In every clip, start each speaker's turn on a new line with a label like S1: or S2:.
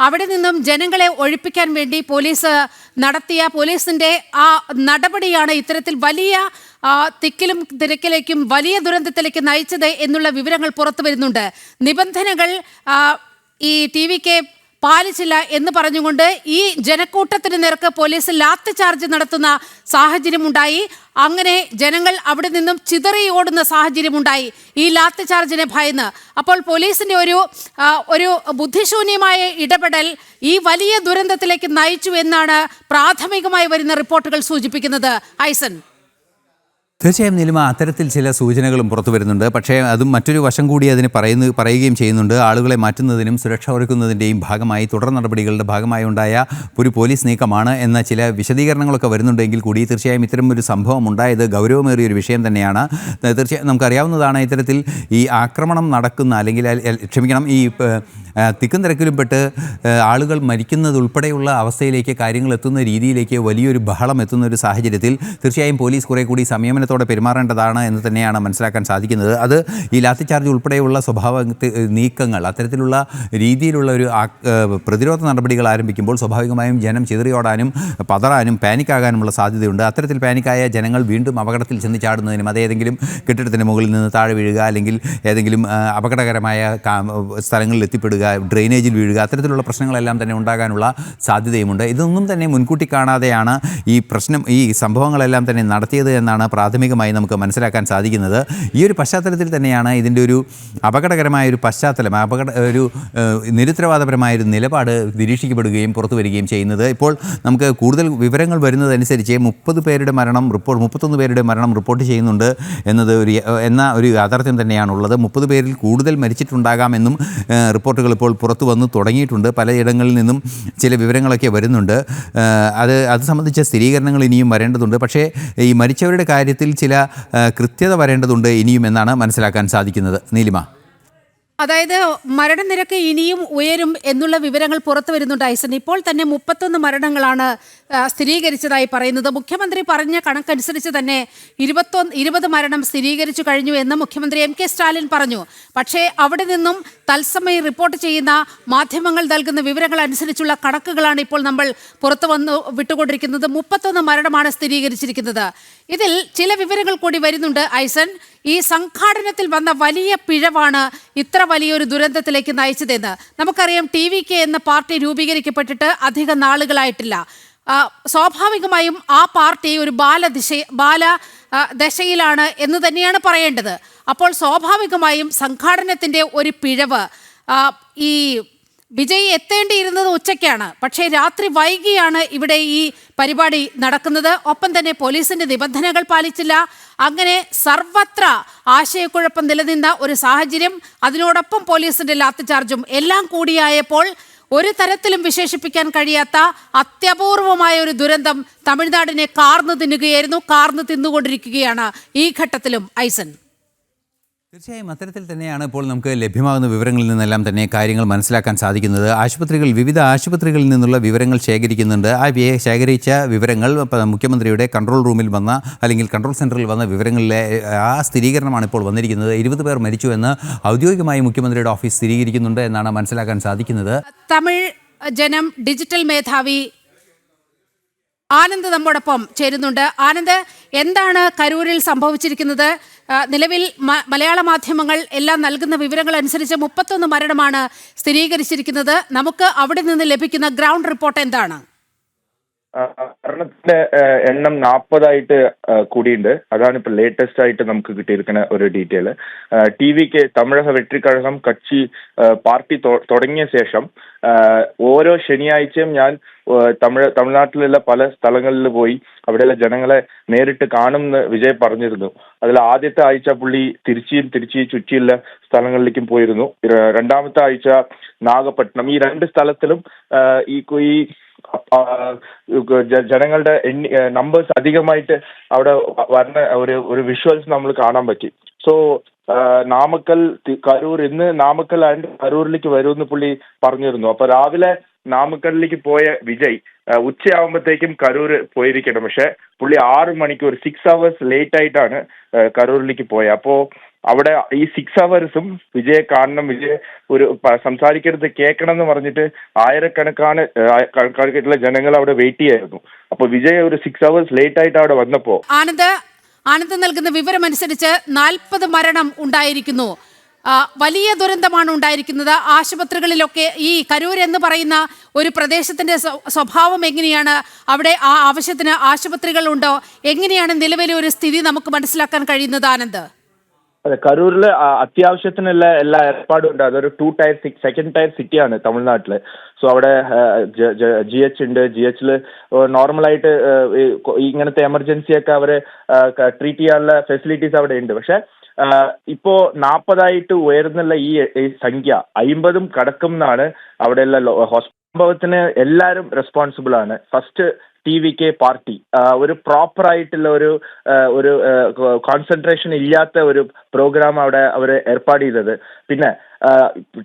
S1: അവിടെ നിന്നും ജനങ്ങളെ ഒഴിപ്പിക്കാൻ വേണ്ടി പോലീസ് നടത്തിയ പോലീസിന്റെ ആ നടപടിയാണ് ഇത്തരത്തിൽ വലിയ തിക്കിലും തിരക്കിലേക്കും വലിയ ദുരന്തത്തിലേക്ക് നയിച്ചത് എന്നുള്ള വിവരങ്ങൾ പുറത്തു വരുന്നുണ്ട്. നിബന്ധനകൾ ഈ ടി വിക്ക് പാലിച്ചില്ല എന്ന് പറഞ്ഞുകൊണ്ട് ഈ ജനക്കൂട്ടത്തിന് നേർക്ക് പോലീസ് ലാത്തി ചാർജ് നടത്തുന്ന സാഹചര്യമുണ്ടായി. അങ്ങനെ ജനങ്ങൾ അവിടെ നിന്നും ചിതറി ഓടുന്ന സാഹചര്യമുണ്ടായി ഈ ലാത്തി ചാർജിനെ ഭയന്ന്. അപ്പോൾ പോലീസിന്റെ ഒരു ഒരു ബുദ്ധിശൂന്യമായ ഇടപെടൽ ഈ വലിയ ദുരന്തത്തിലേക്ക് നയിച്ചു എന്നാണ് പ്രാഥമികമായി വരുന്ന റിപ്പോർട്ടുകൾ സൂചിപ്പിക്കുന്നത്. ഐസൻ
S2: തീർച്ചയായും നിലിമ അത്തരത്തിൽ ചില സൂചനകളും പുറത്തു വരുന്നുണ്ട്. പക്ഷേ അതും മറ്റൊരു വശം കൂടി അതിന് പറയുന്ന പറയുകയും ചെയ്യുന്നുണ്ട്. ആളുകളെ മാറ്റുന്നതിനും സുരക്ഷ ഒരുക്കുന്നതിന്റെയും ഭാഗമായി തുടർ നടപടികളുടെ ഭാഗമായി ഉണ്ടായ ഒരു പോലീസ് നീക്കമാണ് എന്ന ചില വിശദീകരണങ്ങളൊക്കെ വരുന്നുണ്ടെങ്കിൽ കൂടി തീർച്ചയായും ഇത്തരം ഒരു സംഭവം ഉണ്ടായത് ഗൗരവമേറിയ ഒരു വിഷയം തന്നെയാണ്. തീർച്ചയായും നമുക്കറിയാവുന്നതാണ് ഇത്തരത്തിൽ ഈ ആക്രമണം നടക്കുന്ന അല്ലെങ്കിൽ ക്ഷമിക്കണം ഈ തിക്കും തിരക്കിലും പെട്ട് ആളുകൾ മരിക്കുന്നതുൾപ്പെടെയുള്ള അവസ്ഥയിലേക്ക് കാര്യങ്ങൾ എത്തുന്ന രീതിയിലേക്ക് വലിയൊരു ബഹളം എത്തുന്ന ഒരു സാഹചര്യത്തിൽ തീർച്ചയായും പോലീസ് കുറേ കൂടി സംയമനത്തോടെ പെരുമാറേണ്ടതാണ് എന്ന് തന്നെയാണ് മനസ്സിലാക്കാൻ സാധിക്കുന്നത്. അത് ഈ ലാത്തി ചാർജ് ഉൾപ്പെടെയുള്ള സ്വഭാവ നീക്കങ്ങൾ അത്തരത്തിലുള്ള രീതിയിലുള്ള ഒരു പ്രതിരോധ നടപടികൾ ആരംഭിക്കുമ്പോൾ സ്വാഭാവികമായും ജനം ചിതറിയോടാനും പതറാനും പാനിക്കാകാനുമുള്ള സാധ്യതയുണ്ട്. അത്തരത്തിൽ പാനിക്കായ ജനങ്ങൾ വീണ്ടും അപകടത്തിൽ ചെന്ന് ചാടുന്നതിനും അതേതെങ്കിലും കെട്ടിടത്തിന് മുകളിൽ നിന്ന് താഴെ വീഴുക അല്ലെങ്കിൽ ഏതെങ്കിലും അപകടകരമായ സ്ഥലങ്ങളിൽ എത്തിപ്പെടുക ഡ്രെയിനേജിൽ വീഴുക അത്തരത്തിലുള്ള പ്രശ്നങ്ങളെല്ലാം തന്നെ ഉണ്ടാകാനുള്ള സാധ്യതയുമുണ്ട്. ഇതൊന്നും തന്നെ മുൻകൂട്ടി കാണാതെയാണ് ഈ പ്രശ്നം ഈ സംഭവങ്ങളെല്ലാം തന്നെ നടത്തിയത് എന്നാണ് പ്രാഥമികമായി നമുക്ക് മനസ്സിലാക്കാൻ സാധിക്കുന്നത്. ഈ ഒരു പശ്ചാത്തലത്തിൽ തന്നെയാണ് ഇതിന്റെ ഒരു അപകടകരമായ ഒരു പശ്ചാത്തലം അപകട ഒരു നിരുത്തരവാദപരമായ ഒരു നിലപാട് നിരീക്ഷിക്കപ്പെടുകയും പുറത്തു വരികയും ചെയ്യുന്നത്. ഇപ്പോൾ നമുക്ക് കൂടുതൽ വിവരങ്ങൾ വരുന്നതനുസരിച്ച് മുപ്പത് പേരുടെ മരണം റിപ്പോർട്ട് മുപ്പത്തൊന്ന് പേരുടെ മരണം റിപ്പോർട്ട് ചെയ്യുന്നുണ്ട് എന്നത് ഒരു എന്ന ഒരു യാഥാർത്ഥ്യം തന്നെയാണുള്ളത്. മുപ്പത് പേരിൽ കൂടുതൽ മരിച്ചിട്ടുണ്ടാകാമെന്നും റിപ്പോർട്ടുകൾ ഇപ്പോൾ പുറത്തു വന്ന് തുടങ്ങിയിട്ടുണ്ട്. പലയിടങ്ങളിൽ നിന്നും ചില വിവരങ്ങളൊക്കെ വരുന്നുണ്ട്. അത് അത് സംബന്ധിച്ച സ്ഥിരീകരണങ്ങൾ ഇനിയും വരേണ്ടതുണ്ട്. പക്ഷേ ഈ മരിച്ചവരുടെ കാര്യത്തിൽ ചില കൃത്യത വരേണ്ടതുണ്ട് ഇനിയും എന്നാണ് മനസ്സിലാക്കാൻ സാധിക്കുന്നത്. നീലിമ.
S1: അതായത് മരണനിരക്ക് ഇനിയും ഉയരും എന്നുള്ള വിവരങ്ങൾ പുറത്തു വരുന്നുണ്ട് ഐസൻ ഇപ്പോൾ തന്നെ മുപ്പത്തൊന്ന് മരണങ്ങളാണ് സ്ഥിരീകരിച്ചതായി പറയുന്നത്. മുഖ്യമന്ത്രി പറഞ്ഞ കണക്കനുസരിച്ച് തന്നെ ഇരുപത്തൊന്ന് ഇരുപത് മരണം സ്ഥിരീകരിച്ചു കഴിഞ്ഞു എന്ന് മുഖ്യമന്ത്രി എം കെ സ്റ്റാലിൻ പറഞ്ഞു. പക്ഷേ അവിടെ നിന്നും തത്സമയം റിപ്പോർട്ട് ചെയ്യുന്ന മാധ്യമങ്ങൾ നൽകുന്ന വിവരങ്ങൾ അനുസരിച്ചുള്ള കണക്കുകളാണ് ഇപ്പോൾ നമ്മൾ പുറത്തു വന്ന് വിട്ടുകൊണ്ടിരിക്കുന്നത്. മുപ്പത്തൊന്ന് മരണമാണ് സ്ഥിരീകരിച്ചിരിക്കുന്നത്. ഇതിൽ ചില വിവരങ്ങൾ കൂടി വരുന്നുണ്ട് ഐസൻ ഈ സംഘാടനത്തിൽ വന്ന വലിയ പിഴവാണ് ഇത്ര വലിയൊരു ദുരന്തത്തിലേക്ക് നയിച്ചതെന്ന്. നമുക്കറിയാം ടി വി കെ എന്ന പാർട്ടി രൂപീകരിക്കപ്പെട്ടിട്ട് അധിക നാളുകളായിട്ടില്ല. സ്വാഭാവികമായും ആ പാർട്ടി ഒരു ബാലദിശ ബാല ദശയിലാണ് എന്ന് തന്നെയാണ് പറയേണ്ടത്. അപ്പോൾ സ്വാഭാവികമായും സംഘാടനത്തിന്റെ ഒരു പിഴവ് ഈ വിജയ് എത്തേണ്ടിയിരുന്നത് ഉച്ചയ്ക്കാണ്. പക്ഷേ രാത്രി വൈകിയാണ് ഇവിടെ ഈ പരിപാടി നടക്കുന്നത്. ഒപ്പം തന്നെ പോലീസിന്റെ നിബന്ധനകൾ പാലിച്ചില്ല. അങ്ങനെ സർവത്ര ആശയക്കുഴപ്പം നിലനിന്ന ഒരു സാഹചര്യം അതിനോടൊപ്പം പോലീസിന്റെ ലാത്തിചാർജും എല്ലാം കൂടിയായപ്പോൾ ഒരു തരത്തിലും വിശേഷിപ്പിക്കാൻ കഴിയാത്ത അത്യപൂർവമായ ഒരു ദുരന്തം തമിഴ്നാടിനെ കാർന്നു തിന്നുകയായിരുന്നു കാർന്നു തിന്നുകൊണ്ടിരിക്കുകയാണ് ഈ ഘട്ടത്തിലും ഐസൻ
S2: തീർച്ചയായും അത്തരത്തിൽ തന്നെയാണ് ഇപ്പോൾ നമുക്ക് ലഭ്യമാകുന്ന വിവരങ്ങളിൽ നിന്നെല്ലാം തന്നെ കാര്യങ്ങൾ മനസ്സിലാക്കാൻ സാധിക്കുന്നത്. ആശുപത്രികൾ വിവിധ ആശുപത്രികളിൽ നിന്നുള്ള വിവരങ്ങൾ ശേഖരിക്കുന്നുണ്ട്. ആ ശേഖരിച്ച വിവരങ്ങൾ മുഖ്യമന്ത്രിയുടെ കൺട്രോൾ റൂമിൽ വന്ന അല്ലെങ്കിൽ കൺട്രോൾ സെന്ററിൽ വന്ന വിവരങ്ങളിലെ ആ സ്ഥിരീകരണമാണ് ഇപ്പോൾ വന്നിരിക്കുന്നത്. ഇരുപത് പേർ മരിച്ചു എന്ന് ഔദ്യോഗികമായി മുഖ്യമന്ത്രിയുടെ ഓഫീസ് സ്ഥിരീകരിക്കുന്നുണ്ട് എന്നാണ് മനസ്സിലാക്കാൻ സാധിക്കുന്നത്.
S1: തമിഴ് ജനം ഡിജിറ്റൽ മേധാവി ആനന്ദ് നമ്മോടൊപ്പം ചേരുന്നുണ്ട്. ആനന്ദ് എന്താണ് കരൂരിൽ സംഭവിച്ചിരിക്കുന്നത്? നിലവിൽ മലയാള മാധ്യമങ്ങൾ എല്ലാം നൽകുന്ന വിവരങ്ങൾ അനുസരിച്ച് മുപ്പത്തൊന്ന് മരണമാണ് സ്ഥിരീകരിച്ചിരിക്കുന്നത്. നമുക്ക് അവിടെ നിന്ന് ലഭിക്കുന്ന ഗ്രൗണ്ട് റിപ്പോർട്ട് എന്താണ്?
S3: മരണത്തിന്റെ എണ്ണം നാൽപ്പതായിട്ട് കൂടിയുണ്ട്. അതാണ് ഇപ്പൊ ലേറ്റസ്റ്റ് ആയിട്ട് നമുക്ക് കിട്ടിയിരിക്കുന്ന ഒരു detail T V K Tamizhaga വെട്ടിക്കഴകം കക്ഷി പാർട്ടി തുടങ്ങിയ ശേഷം ഓരോ ശനിയാഴ്ചയും ഞാൻ തമിഴ് തമിഴ്നാട്ടിലുള്ള പല സ്ഥലങ്ങളിൽ പോയി അവിടെയുള്ള ജനങ്ങളെ നേരിട്ട് കാണുമെന്ന് വിജയ് പറഞ്ഞിരുന്നു. അതിൽ ആദ്യത്തെ ആഴ്ച പുള്ളി തിരുച്ചിയും തിരുച്ചി ചുറ്റിയുള്ള സ്ഥലങ്ങളിലേക്കും പോയിരുന്നു. രണ്ടാമത്തെ ആഴ്ച നാഗപട്ടണം ഈ രണ്ട് സ്ഥലത്തിലും ഈ ജനങ്ങളുടെ എണ്ണി നമ്പേഴ്സ് അധികമായിട്ട് അവിടെ വരുന്ന ഒരു ഒരു വിഷ്വൽസ് നമ്മൾ കാണാൻ പറ്റി. സോ നാമക്കൽ കരൂർ ഇന്ന് നാമക്കൽ ആൻഡ് കരൂരിലേക്ക് വരുമെന്ന് പുള്ളി പറഞ്ഞിരുന്നു. അപ്പൊ രാവിലെ നാമക്കലിലേക്ക് പോയ വിജയ് ഉച്ചയാകുമ്പോഴത്തേക്കും കരൂർ പോയിരിക്കണം. പക്ഷെ പുള്ളി ആറ് ഒരു സിക്സ് അവേഴ്സ് ലേറ്റ് ആയിട്ടാണ് കരൂരിലേക്ക് പോയത് അപ്പോ അവിടെ ഈ സിക്സ് അവേഴ്സും വിജയെ കാണണം. വിജയ് ഒരു സംസാരിക്കരുത് കേൾക്കണം എന്ന് പറഞ്ഞിട്ട് ആയിരക്കണക്കാണ് കണക്കായിട്ടുള്ള ജനങ്ങൾ അവിടെ വെയിറ്റ് ചെയ്യായിരുന്നു. അപ്പൊ വിജയ് ഒരു സിക്സ് അവേഴ്സ് ലേറ്റ് ആയിട്ട് അവിടെ വന്നപ്പോ
S1: ആനന്ദ് ആനന്ദ് നൽകുന്ന വിവരമനുസരിച്ച് നാൽപ്പത് മരണം ഉണ്ടായിരിക്കുന്നു. വലിയ ദുരന്തമാണ് ഉണ്ടായിരിക്കുന്നത്. ആശുപത്രികളിലൊക്കെ ഈ കരൂർ എന്ന് പറയുന്ന ഒരു പ്രദേശത്തിന്റെ സ്വഭാവം എങ്ങനെയാണ്? അവിടെ ആ ആവശ്യത്തിന് ആശുപത്രികളുണ്ടോ എങ്ങനെയാണ് നിലവിലെ ഒരു സ്ഥിതി നമുക്ക് മനസ്സിലാക്കാൻ കഴിയുന്നത് ആനന്ദ്?
S3: അതെ കരൂരിൽ അത്യാവശ്യത്തിനുള്ള എല്ലാ ഏർപ്പാടും ഉണ്ട്. അതൊരു ടു ടയർ സെക്കൻഡ് ടയർ സിറ്റിയാണ് തമിഴ്നാട്ടിൽ. സോ അവിടെ ജി എച്ച് ഉണ്ട്. ജി എച്ചിൽ നോർമലായിട്ട് ഇങ്ങനത്തെ എമർജൻസി ഒക്കെ അവർ ട്രീറ്റ് ചെയ്യാനുള്ള ഫെസിലിറ്റീസ് അവിടെ ഉണ്ട്. പക്ഷെ ഇപ്പോ നാൽപ്പതായിട്ട് ഉയർന്നുള്ള ഈ സംഖ്യ അയിമ്പതും കടക്കും എന്നാണ് അവിടെയുള്ള ഹോസ്പിറ്റൽ ഹോസ്- സംഭവത്തിന് എല്ലാവരും റെസ്പോൺസിബിൾ ആണ്. First T V K party ഒരു പ്രോപ്പർ ആയിട്ടുള്ള ഒരു ഒരു കോൺസെൻട്രേഷൻ ഇല്ലാത്ത ഒരു പ്രോഗ്രാം അവിടെ അവർ ഏർപ്പാട് ചെയ്തത്. പിന്നെ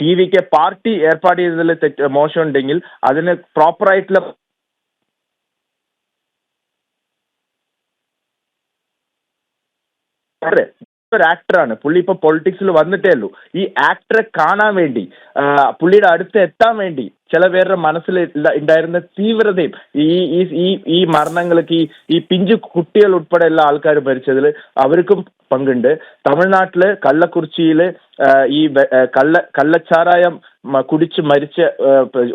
S3: ടി വി കെ പാർട്ടി ഏർപ്പാട് ചെയ്തതിൽ തെറ്റ് മോശം ഉണ്ടെങ്കിൽ അതിന് പ്രോപ്പർ ആയിട്ടുള്ള ഒരു പുള്ളി ഇപ്പൊ പൊളിറ്റിക്സിൽ വന്നിട്ടേ ഉള്ളൂ. ഈ ആക്ടറെ കാണാൻ വേണ്ടി പുള്ളിയുടെ അടുത്ത് എത്താൻ വേണ്ടി ചില പേരുടെ മനസ്സിൽ ഉണ്ടായിരുന്ന തീവ്രതയും ഈ ഈ ഈ മരണങ്ങൾക്ക് ഈ ഈ പിഞ്ചു കുട്ടികൾ ഉൾപ്പെടെ എല്ലാ ആൾക്കാർ മരിച്ചതിൽ അവർക്കും പങ്കുണ്ട്. തമിഴ്നാട്ടിൽ കള്ളക്കുറിച്ചിയിൽ ഈ കള്ള കള്ളച്ചാരായം കുടിച്ച് മരിച്ച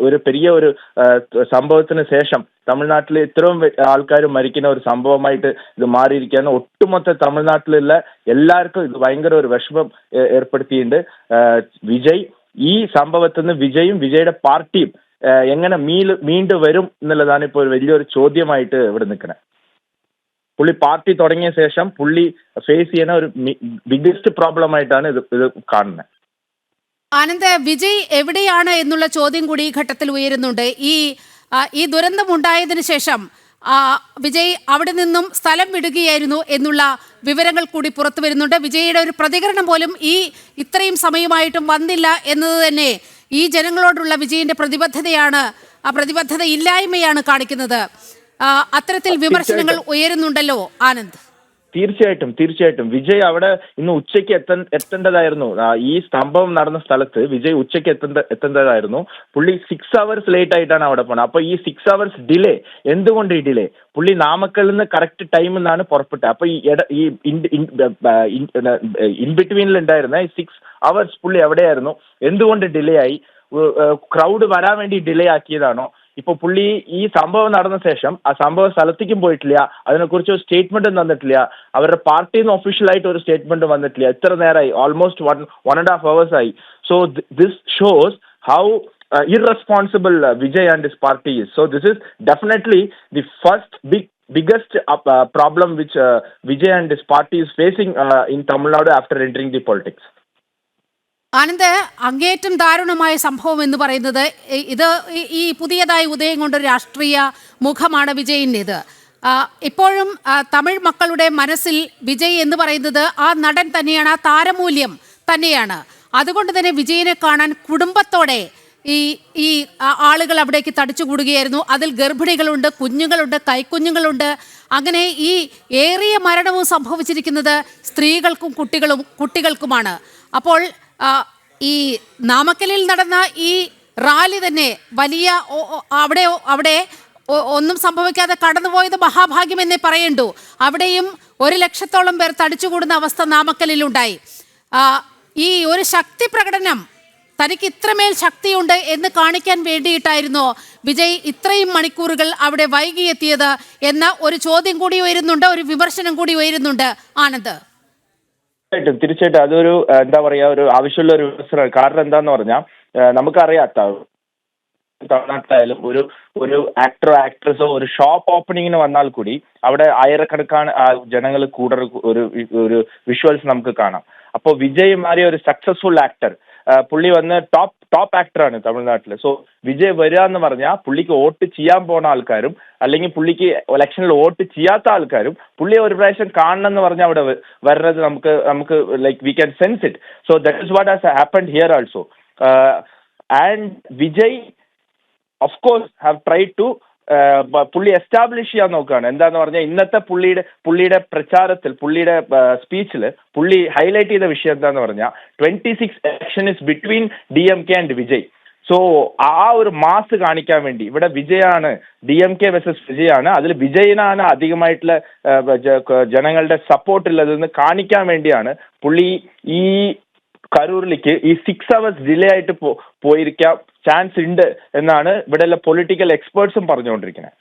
S3: ഒരു പെരിയ ഒരു സംഭവത്തിന് ശേഷം തമിഴ്നാട്ടിൽ ഇത്രയും ആൾക്കാർ മരിക്കുന്ന ഒരു സംഭവമായിട്ട് ഇത് മാറിയിരിക്കുകയാണ്. ഒട്ടുമൊത്ത തമിഴ്നാട്ടിലുള്ള എല്ലാവർക്കും ഇത് ഭയങ്കര ഒരു വിഷമം ഏർപ്പെടുത്തിയിട്ടുണ്ട്. വിജയ് ഈ സംഭവത്തിൽ നിന്ന് വിജയും വിജയുടെ പാർട്ടിയും എങ്ങനെ മീൽ വീണ്ടും വരും എന്നുള്ളതാണ് ഇപ്പോൾ വലിയൊരു ചോദ്യമായിട്ട് ഇവിടെ നിൽക്കുന്നത് പുള്ളി പാർട്ടി തുടങ്ങിയ ശേഷം പുള്ളി ഫേസ് ചെയ്യുന്ന ഒരു ബിഗ്ഗസ്റ്റ് പ്രോബ്ലം ആയിട്ടാണ് ഇത് ഇത് കാണുന്നത്.
S1: ആനന്ദ് വിജയ് എവിടെയാണ് എന്നുള്ള ചോദ്യം കൂടി ഈ ഘട്ടത്തിൽ ഉയരുന്നുണ്ട്. ഈ ഈ ദുരന്തം ഉണ്ടായതിനു ശേഷം വിജയ് അവിടെ നിന്നും സ്ഥലം വിടുകയായിരുന്നു എന്നുള്ള വിവരങ്ങൾ കൂടി പുറത്തു വരുന്നുണ്ട്. വിജയുടെ ഒരു പ്രതികരണം പോലും ഈ ഇത്രയും സമയമായിട്ടും വന്നില്ല എന്നത് തന്നെ ഈ ജനങ്ങളോടുള്ള വിജയിന്റെ പ്രതിബദ്ധതയാണ് ആ പ്രതിബദ്ധത ഇല്ലായ്മയാണ് കാണിക്കുന്നത് അത്തരത്തിൽ വിമർശനങ്ങൾ ഉയരുന്നുണ്ടല്ലോ ആനന്ദ്.
S3: തീർച്ചയായിട്ടും തീർച്ചയായിട്ടും. വിജയ് അവിടെ ഇന്ന് ഉച്ചയ്ക്ക് എത്ത എത്തേണ്ടതായിരുന്നു. ഈ സ്തംഭം നടന്ന സ്ഥലത്ത് വിജയ് ഉച്ചയ്ക്ക് എത്തേണ്ട എത്തേണ്ടതായിരുന്നു. പുള്ളി സിക്സ് അവേഴ്സ് ലേറ്റ് ആയിട്ടാണ് അവിടെ പോണത്. അപ്പൊ ഈ സിക്സ് അവേഴ്സ് ഡിലേ എന്തുകൊണ്ട് ഈ ഡിലേ പുള്ളി നാമക്കലിൽ നിന്ന് കറക്റ്റ് ടൈം എന്നാണ് പുറപ്പെട്ടത്. അപ്പൊ ഈ ഈ ഇൻ ബിറ്റ്വീനിൽ ഉണ്ടായിരുന്ന സിക്സ് അവേഴ്സ് പുള്ളി എവിടെയായിരുന്നു? എന്തുകൊണ്ട് ഡിലേ ആയി? ക്രൗഡ് വരാൻ വേണ്ടി ഡിലേ ആക്കിയതാണോ? ഇപ്പൊ പുള്ളി ഈ സംഭവം നടന്ന ശേഷം ആ സംഭവ സ്ഥലത്തേക്കും പോയിട്ടില്ല അതിനെക്കുറിച്ച് ഒരു സ്റ്റേറ്റ്മെന്റും തന്നിട്ടില്ല അവരുടെ പാർട്ടിയിൽ നിന്ന് ഒഫീഷ്യലായിട്ട് ഒരു സ്റ്റേറ്റ്മെന്റ് വന്നിട്ടില്ല എത്ര നേരമായി almost one one and half hours ആയി so this shows how irresponsible uh, Vijay and his party is. So this is definitely the first big biggest uh, uh, problem which uh, Vijay and his party is facing uh, in Tamil Nadu after entering the politics.
S1: Anand അങ്ങേറ്റം ദാരുണമായ സംഭവം എന്ന് പറയുന്നത് ഇത് ഈ- പുതിയതായി ഉദയം കൊണ്ട രാഷ്ട്രീയ മുഖമാണ് വിജയിന്റെത്. ഇപ്പോഴും തമിഴ് മക്കളുടെ മനസ്സിൽ വിജയ് എന്ന് പറയുന്നത് ആ നടൻ തന്നെയാണ് ആ താരമൂല്യം തന്നെയാണ്. അതുകൊണ്ട് തന്നെ വിജയിനെ കാണാൻ കുടുംബത്തോടെ ഈ ഈ ആളുകൾ അവിടേക്ക് തടിച്ചുകൂടുകയായിരുന്നു അതിൽ ഗർഭിണികളുണ്ട് കുഞ്ഞുങ്ങളുണ്ട് കൈക്കുഞ്ഞുങ്ങളുണ്ട്. അങ്ങനെ ഈ ഏറിയ മരണവും സംഭവിച്ചിരിക്കുന്നത് സ്ത്രീകൾക്കും കുട്ടികളും കുട്ടികൾക്കുമാണ്. അപ്പോൾ ഈ നാമക്കലിൽ നടന്ന ഈ റാലി തന്നെ വലിയ അവിടെ അവിടെ ഒന്നും സംഭവിക്കാതെ കടന്നുപോയത് മഹാഭാഗ്യം എന്നേ പറയണ്ടു. അവിടെയും ഒരു ലക്ഷത്തോളം പേർ തടിച്ചുകൂടുന്ന അവസ്ഥ നാമക്കലിലുണ്ടായി ഈ ഒരു ശക്തി പ്രകടനം തനിക്ക് ഇത്രമേൽ ശക്തിയുണ്ട് എന്ന് കാണിക്കാൻ വേണ്ടിയിട്ടായിരുന്നോ വിജയ് ഇത്രയും മണിക്കൂറുകൾ അവിടെ വൈകിയെത്തിയത് എന്ന ഒരു ചോദ്യം കൂടി ഉയരുന്നുണ്ട് ഒരു വിമർശനം കൂടി ഉയരുന്നുണ്ട് ആനന്ദ്.
S3: തീർച്ചയായിട്ടും തീർച്ചയായിട്ടും. അതൊരു എന്താ പറയാ ഒരു ആവശ്യമുള്ള ഒരു വിമർശനമാണ് കാരണം എന്താന്ന് പറഞ്ഞാൽ നമുക്കറിയാത്ത തമിഴ്നാട്ടിലായാലും ഒരു ഒരു ആക്ടറോ ആക്ട്രസോ ഒരു ഷോപ്പ് ഓപ്പണിങ്ങിന് വന്നാൽ കൂടി അവിടെ ആയിരക്കണക്കാണ് ജനങ്ങൾ കൂടുതൽ ഒരു ഒരു വിഷ്വൽസ് നമുക്ക് കാണാം. അപ്പോൾ വിജയ് മാറിയ ഒരു സക്സസ്ഫുൾ ആക്ടർ പുള്ളി വന്ന് ടോപ്പ് ടോപ്പ് ആക്ടറാണ് തമിഴ്നാട്ടിൽ സോ വിജയ് വരിക എന്ന് പറഞ്ഞാൽ പുള്ളിക്ക് വോട്ട് ചെയ്യാൻ പോണ ആൾക്കാരും അല്ലെങ്കിൽ പുള്ളിക്ക് ഇലക്ഷനിൽ വോട്ട് ചെയ്യാത്ത ആൾക്കാരും പുള്ളിയെ ഒരു പ്രാവശ്യം കാണണം എന്ന് പറഞ്ഞാൽ അവിടെ വരുന്നത് നമുക്ക് നമുക്ക് like we can sense it so that is what has happen here also and Vijay have tried to uh, ബ- പുള്ളി എസ്റ്റാബ്ലിഷ് ചെയ്യാൻ നോക്കുകയാണ്. എന്താന്ന് പറഞ്ഞാൽ ഇന്നത്തെ പുള്ളിയുടെ പുള്ളിയുടെ പ്രചാരത്തിൽ പുള്ളിയുടെ സ്പീച്ചിൽ പുള്ളി ഹൈലൈറ്റ് ചെയ്ത വിഷയം എന്താന്ന് പറഞ്ഞാൽ twenty six election is between D M K and Vijay so ആ ഒരു മാസ് കാണിക്കാൻ വേണ്ടി ഇവിടെ വിജയാണ് ഡി എം കെ വെസസ് വിജയാണ് അതിൽ വിജയനാണ് അധികമായിട്ടുള്ള ജനങ്ങളുടെ സപ്പോർട്ട് ഉള്ളതെന്ന് കാണിക്കാൻ വേണ്ടിയാണ് പുള്ളി ഈ കരൂരിലേക്ക് ഈ സിക്സ് അവേഴ്സ് ഡിലേ ആയിട്ട് പോയിരിക്കാം. ചാൻസ് ഉണ്ട് എന്നാണ് ഇവിടെയുള്ള പൊളിറ്റിക്കൽ എക്സ്പേർട്സും പറഞ്ഞുകൊണ്ടിരിക്കുന്നത്.